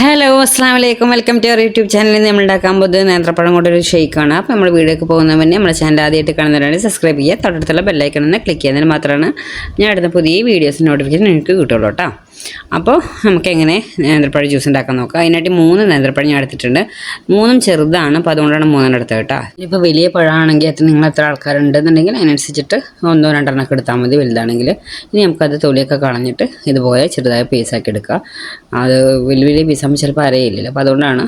Hello അസ്സാം വലൈക്കും welcome to our YouTube ചാനലിൽ നമ്മൾ ഉണ്ടാക്കാൻ പോകുന്നത് നേന്ത്രപ്പഴം കൊണ്ടൊരു ഷെയ്ക്കാണ്. അപ്പോൾ നമ്മൾ വീഡിയോക്ക് പോകുന്ന മുന്നേ നമ്മുടെ ചാനൽ ആദ്യമായിട്ട് കാണുന്നവരാണെങ്കിൽ സബ്സ്ക്രൈബ് ചെയ്യുക. തൊട്ടടുത്തുള്ള ബെല്ലൈക്കൺ ഒന്ന് ക്ലിക്ക് ചെയ്യുന്നതിന് മാത്രമാണ് ഞാൻ ഇടുന്ന പുതിയ വീഡിയോസ് നോട്ടിഫിക്കേഷൻ നിങ്ങൾക്ക് കിട്ടുള്ളൂ കേട്ടോ. അപ്പോൾ നമുക്ക് എങ്ങനെ നേന്ത്രപ്പഴ ജ്യൂസ് ഉണ്ടാക്കാൻ നോക്കാം. അതിനായിട്ട് മൂന്ന് നേന്ത്രപ്പഴം ഞാൻ എടുത്തിട്ടുണ്ട്. മൂന്നും ചെറുതാണ്. അപ്പോൾ അതുകൊണ്ടാണ് മൂന്നെണ്ണം എടുത്തത് കേട്ടോ. ഇപ്പോൾ വലിയ പഴമാണെങ്കിൽ എത്ര നിങ്ങൾ എത്ര ആൾക്കാരുണ്ടെന്നുണ്ടെങ്കിൽ അതിനനുസരിച്ചിട്ട് ഒന്നോ രണ്ടെണ്ണമൊക്കെ എടുത്താൽ മതി വലുതാണെങ്കിൽ. ഇനി നമുക്കത് തൊലിയൊക്കെ കളഞ്ഞിട്ട് ഇതുപോലെ ചെറുതായ പീസാക്കി എടുക്കുക. അത് വലിയ വലിയ പീസാകുമ്പോൾ ചിലപ്പോൾ അരയില്ലല്ലോ. അപ്പോൾ അതുകൊണ്ടാണ്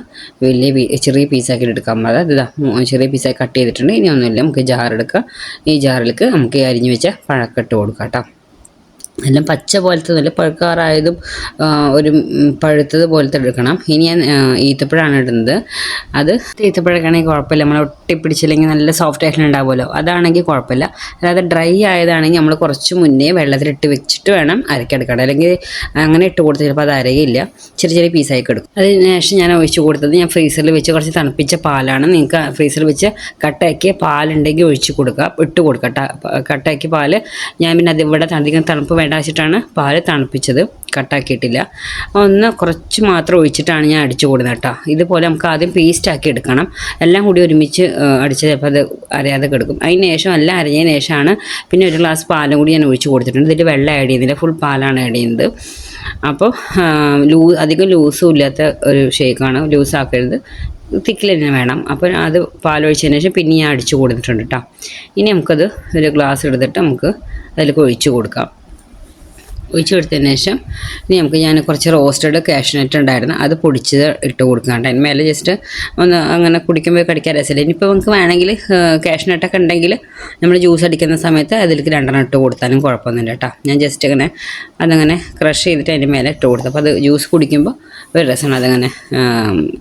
വലിയ പീ ചെറിയ പീസാക്കി എടുക്കാൻ അതായത് ഇതാ ചെറിയ പീസാക്കി കട്ട് ചെയ്തിട്ടുണ്ട്. ഇനി ഒന്നുമില്ല. നമുക്ക് ജാർ എടുക്കുക. ഈ ജാറിലേക്ക് നമുക്ക് അരിഞ്ഞു വെച്ച പഴക്കെട്ട് കൊടുക്കാം കേട്ടോ. എല്ലാം പച്ച പോലത്തെ നല്ല പഴുക്കാറായതും ഒരു പഴുത്തത് പോലത്തെ എടുക്കണം. ഇനി ഞാൻ ഈത്തപ്പഴമാണ് ഇടുന്നത്. അത് ഈത്തപ്പഴക്കാണെങ്കിൽ കുഴപ്പമില്ല. നമ്മൾ ഒട്ടിപ്പിടിച്ചില്ലെങ്കിൽ നല്ല സോഫ്റ്റ് ആയിട്ട് ഉണ്ടാവുമല്ലോ. അതാണെങ്കിൽ കുഴപ്പമില്ല. അല്ലാതെ ഡ്രൈ ആയതാണെങ്കിൽ നമ്മൾ കുറച്ച് മുന്നേ വെള്ളത്തിലിട്ട് വെച്ചിട്ട് വേണം അരക്കെടുക്കണം അല്ലെങ്കിൽ അങ്ങനെ ഇട്ട് കൊടുത്ത് ചിലപ്പോൾ അത് അരയില്ല. ചെറിയ ചെറിയ പീസായി എടുക്കും അതിന് ശേഷം ഞാൻ ഒഴിച്ച് കൊടുത്തത് ഞാൻ ഫ്രീസറിൽ വെച്ച് കുറച്ച് തണുപ്പിച്ച പാലാണ്. നിങ്ങൾക്ക് ഫ്രീസറിൽ വെച്ച് കട്ടയാക്കിയ പാലുണ്ടെങ്കിൽ ഒഴിച്ച് കൊടുക്കുക. ഇട്ട് കൊടുക്കുക. കട്ടയാക്കി പാൽ ഞാൻ പിന്നെ അത് ഇവിടെ അധികം തണുപ്പ് വേണ്ട വെച്ചിട്ടാണ് പാൽ തണുപ്പിച്ചത്. കട്ടാക്കിയിട്ടില്ല. ഒന്ന് കുറച്ച് മാത്രം ഒഴിച്ചിട്ടാണ് ഞാൻ അടിച്ചു കൂടുന്നത് കേട്ടോ. ഇതുപോലെ നമുക്ക് ആദ്യം പേസ്റ്റ് ആക്കി എടുക്കണം. എല്ലാം കൂടി ഒരുമിച്ച് അടിച്ച് ചിലപ്പോൾ അത് അരയാതെ കിടക്കും. അതിന് ശേഷം എല്ലാം അരഞ്ഞതിന് ശേഷമാണ് പിന്നെ ഒരു ഗ്ലാസ് പാലും കൂടി ഞാൻ ഒഴിച്ച് കൊടുത്തിട്ടുണ്ട്. ഇതിൽ വെള്ളം ആഡ് ചെയ്യുന്നില്ല. ഫുൾ പാലാണ് ആഡ് ചെയ്യുന്നത്. അപ്പോൾ ലൂ അധികം ലൂസും ഇല്ലാത്ത ഒരു ഷേക്കാണ് ലൂസാക്കരുത് തിക്കിൽ തന്നെ വേണം. അപ്പോൾ അത് പാലൊഴിച്ചതിന് ശേഷം പിന്നെ ഞാൻ അടിച്ചു കൊടുത്തിട്ടുണ്ട് കേട്ടോ. ഇനി നമുക്കത് ഒരു ഗ്ലാസ് എടുത്തിട്ട് നമുക്ക് അതിലേക്ക് ഒഴിച്ചു കൊടുക്കാം. ഒഴിച്ച് കൊടുത്തതിന് ശേഷം ഇനി നമുക്ക് ഞാൻ കുറച്ച് റോസ്റ്റഡ് കാഷ്നട്ട് ഉണ്ടായിരുന്നു. അത് പൊടിച്ചത് ഇട്ട് കൊടുക്കാണ്ട് അതിന് മേലെ ജസ്റ്റ് ഒന്ന് അങ്ങനെ കുടിക്കുമ്പോൾ കടിക്കാൻ രസമില്ല. ഇനിയിപ്പോൾ നമുക്ക് വേണമെങ്കിൽ കാഷ്നട്ടൊക്കെ ഉണ്ടെങ്കിൽ നമ്മൾ ജ്യൂസ് അടിക്കുന്ന സമയത്ത് അതിലേക്ക് രണ്ടെണ്ണം ഇട്ട് കൊടുത്താലും കുഴപ്പമൊന്നുമില്ല കേട്ടോ. ഞാൻ ജസ്റ്റ് ഇങ്ങനെ അതങ്ങനെ ക്രഷ് ചെയ്തിട്ട് അതിന്റെ മേലെ ഇട്ട് കൊടുത്തു. അപ്പോൾ അത് ജ്യൂസ് കുടിക്കുമ്പോൾ ഒരു രസമാണ് അതങ്ങനെ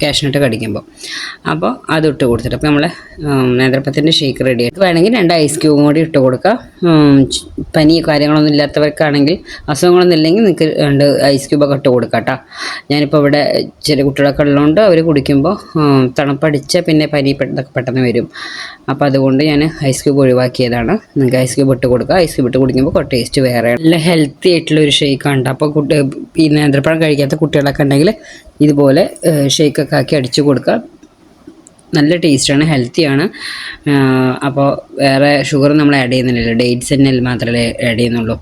കാഷ്നട്ട് കടിക്കുമ്പോൾ. അപ്പോൾ അത് ഇട്ട് കൊടുത്തിട്ട് അപ്പോൾ നമ്മൾ നേന്ത്രപ്പത്തിന്റെ ഷേക്ക് റെഡി ആയിട്ട് വേണമെങ്കിൽ രണ്ട് ഐസ് ക്യൂബും കൂടി ഇട്ട് കൊടുക്കുക പനി കാര്യങ്ങളൊന്നും ഇല്ലാത്തവർക്കാണെങ്കിൽ അസുഖങ്ങളൊന്നും ഇല്ലെങ്കിൽ നിങ്ങൾക്ക് രണ്ട് ഐസ് ക്യൂബൊക്കെ ഇട്ട് കൊടുക്കാം കേട്ടോ ഞാനിപ്പോൾ ഇവിടെ ചെറിയ കുട്ടികളൊക്കെ ഉള്ളതുകൊണ്ട് അവർ കുടിക്കുമ്പോൾ തണുപ്പടിച്ച പിന്നെ പനി പെട്ടെന്ന് പെട്ടെന്ന് വരും. അപ്പോൾ അതുകൊണ്ട് ഞാൻ ഐസ് ക്യൂബ് ഒഴിവാക്കിയതാണ്. നിങ്ങൾക്ക് ഐസ് ക്യൂബ് ഇട്ട് കൊടുക്കുക ഐസ് ക്യൂബ് ഇട്ട് കുടിക്കുമ്പോൾ കുറച്ച് ടേസ്റ്റ് വേറെ. നല്ല ഹെൽത്തി ആയിട്ടുള്ള ഒരു ഷേക്കാണ് അപ്പോൾ കുട്ടി ഈ നേന്ത്രപ്പഴം കഴിക്കാത്ത കുട്ടികളൊക്കെ ഉണ്ടെങ്കിൽ ഇതുപോലെ ഷേക്കൊക്കെ ആക്കി അടിച്ചു കൊടുക്കുക നല്ല ടേസ്റ്റാണ് ഹെൽത്തിയാണ്. അപ്പോൾ വേറെ ഷുഗർ നമ്മൾ ആഡ് ചെയ്യുന്നില്ല ഡേറ്റ്സ് തന്നെ മാത്രമേ ആഡ് ചെയ്യുന്നുള്ളൂ.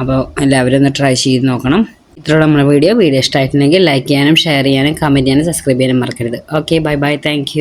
അപ്പോൾ എല്ലാവരും ഒന്ന് ട്രൈ ചെയ്ത് നോക്കണം. ഇത്രയുള്ള നമ്മുടെ വീഡിയോ. വീഡിയോ ഇഷ്ടമായിട്ടുണ്ടെങ്കിൽ ലൈക്ക് ചെയ്യാനും ഷെയർ ചെയ്യാനും കമന്റ് ചെയ്യാനും സബ്സ്ക്രൈബ് ചെയ്യാനും മറക്കരുത്. Okay bye bye thank